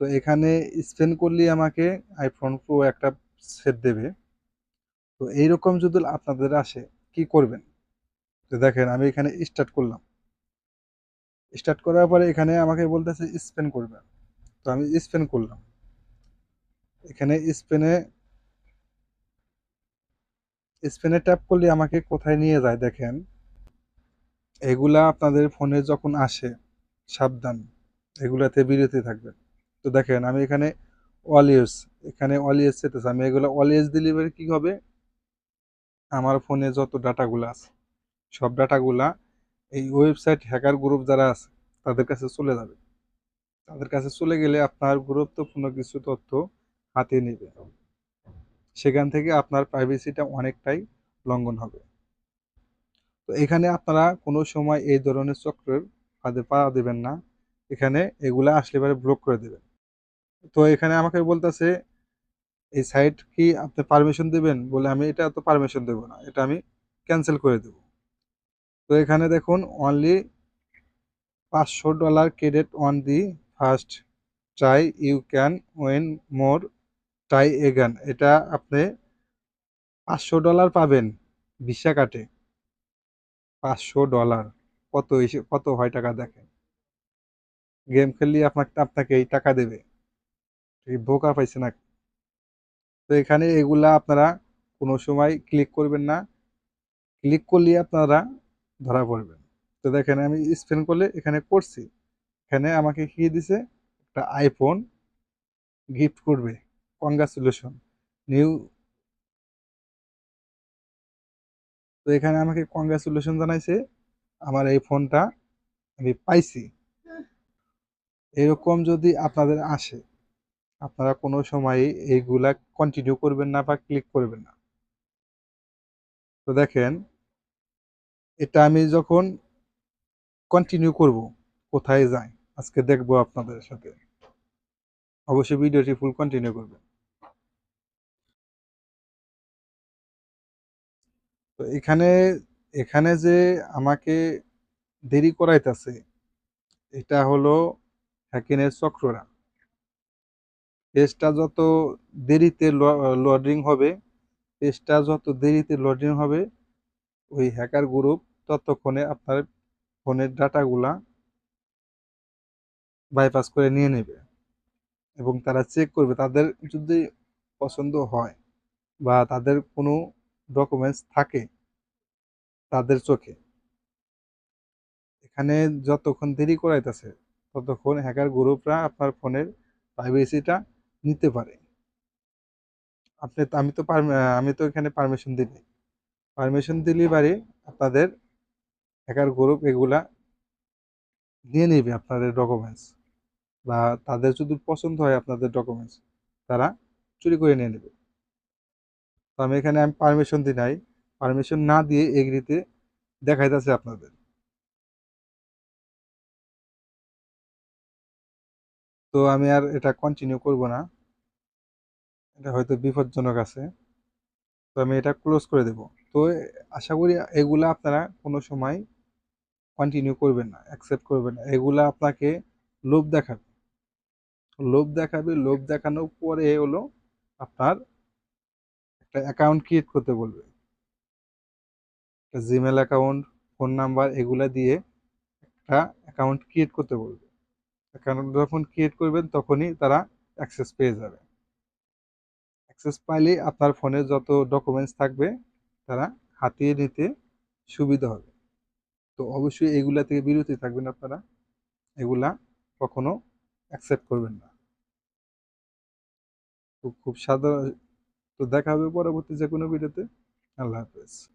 তো এখানে স্পেন করলেই আমাকে আইফোন প্রো একটা সেট দেবে। তো এইরকম যদি আপনাদের আসে, কি করবেন? তো দেখেন, আমি এখানে স্টার্ট করলাম। স্টার্ট করার পরে এখানে আমাকে বলতেছে স্পেন করবে তো আমি স্পেন করলাম। এখানে স্পেনে স্পেনে ট্যাপ করলে আমাকে কোথায় নিয়ে যায় দেখেন? এগুলা আপনাদের ফোনে যখন আসে, সাবধান। এগুলাতে বিরতি থাকবেন তো দেখেন আমি এখানে অল এখানে অল ইউজ চেতেছে আমি এগুলো অল ডেলিভারি কী হবে? আমার ফোনে যত ডাটাগুলো আছে, সব ডাটাগুলা এই ওয়েবসাইট হ্যাকার গ্রুপ যারা আছে, তাদের কাছে চলে যাবে। তাদের কাছে চলে গেলে আপনার গুরুত্বপূর্ণ কিছু তথ্য হাতে নেবে। সেখান থেকে আপনার প্রাইভেসিটা অনেকটাই লঙ্ঘন হবে। তো এখানে আপনারা কোনো সময় এই ধরনের চক্রের ফাঁদে পা দেবেন না। এখানে এগুলা আসলে পরে ব্লক করে দেবেন। তো এখানে আমাকে বলতেছে, এই সাইট কি আপনি পারমিশন দেবেন? বলে, আমি এটা তো পারমিশন দেব না, এটা আমি ক্যান্সেল করে দেব। তো এখানে দেখুন অনলি পাঁচশো dollar credit on the first try you can win more try again এটা আপনি পাঁচশো ডলার পাবেন ভিসা কাটে। পাঁচশো ডলার কত কত হয় টাকা দেখেন। গেম খেললে আপনাকে আপনাকে এই টাকা দেবে। বোকা পাইছে না তো এখানে এগুলা আপনারা কোনো সময় ক্লিক করবেন না। ক্লিক করলে আপনারা ধরা পড়বেন। তো দেখেন আমি স্পেন করলে এখানে করছি। এখানে আমাকে কি দিছে? একটা আইফোন গিফট করবে। কংগ্রাচুলেশন নিউ তো এখানে আমাকে কংগ্রাচুলেশন জানাইছে। আমার এই ফোনটা আমি পাইছি। এরকম যদি আপনাদের আসে আপনারা কোনো সময় এইগুলা কন্টিনিউ করবেন না বা ক্লিক করবেন না। তো দেখেন, এটা আমি যখন কন্টিনিউ করব, কোথায় যাই আজকে দেখব আপনাদের সাথে। অবশ্যই ভিডিওটি ফুল কন্টিনিউ করবেন। তো এখানে এখানে যে আমাকে দেরি করাইতেছে, এটা হলো হ্যাকিনের চক্ররা পেজটা যত দেরিতে লোডিং হবে, পেজটা যত দেরিতে লোডিং হবে, ওই হ্যাকার গ্রুপ ততক্ষণে আপনার ফোনের ডাটাগুলা বাইপাস করে নিয়ে নেবে এবং তারা চেক করবে তাদের যদি পছন্দ হয় বা তাদের কোনো ডকুমেন্টস থাকে তাদের চোখে। এখানে যতক্ষণ দেরি করাইতেছে, ততক্ষণ হ্যাকার গ্রুপরা আপনার ফোনের প্রাইভেসিটা নিতে পারে। আপনি আমি তো আমি তো এখানে পারমিশন দিই পারমিশন দিলে বাড়ি আপনাদের হ্যাকার গ্রুপ এগুলা নিয়ে নেবে আপনাদের ডকুমেন্টস বা তাদের যদি পছন্দ হয় আপনাদের ডকুমেন্টস তারা চুরি করে নিয়ে নেবে। তো আমি এখানে আমি পারমিশন দিই নাই। পারমিশন না দিয়ে এগ্রিতে দেখাইতেছে আপনাদের। তো আমি আর এটা কন্টিনিউ করব না। এটা হয়তো বিপজ্জনক আছে। তো আমি এটা ক্লোজ করে দেব। তো আশা করি এগুলা আপনারা কোনো সময় কন্টিনিউ করবেন না অ্যাকসেপ্ট করবেন না। এগুলা আপনাকে লোভ দেখাবে। লোভ দেখাবে, লোভ দেখানোর পরে হলো আপনার একটা অ্যাকাউন্ট ক্রিয়েট করতে বলবে। একটা জিমেল অ্যাকাউন্ট ফোন নাম্বার এগুলা দিয়ে একটা অ্যাকাউন্ট ক্রিয়েট করতে বলবে। অ্যাকাউন্ট যখন ক্রিয়েট করবেন তখনই তারা অ্যাক্সেস পেয়ে যাবে। অ্যাক্সেস পাইলে আপনার ফোনে যত ডকুমেন্টস থাকবে, তারা হাতিয়ে নিতে সুবিধা হবে। তো অবশ্যই এগুলা থেকে বিরতি থাকবেন আপনারা। এগুলা কখনো অ্যাকসেপ্ট করবেন না। তো খুব সাধারণ তো দেখা হবে পরবর্তী যে কোনো ভিডিওতে। আল্লাহ হাফেজ।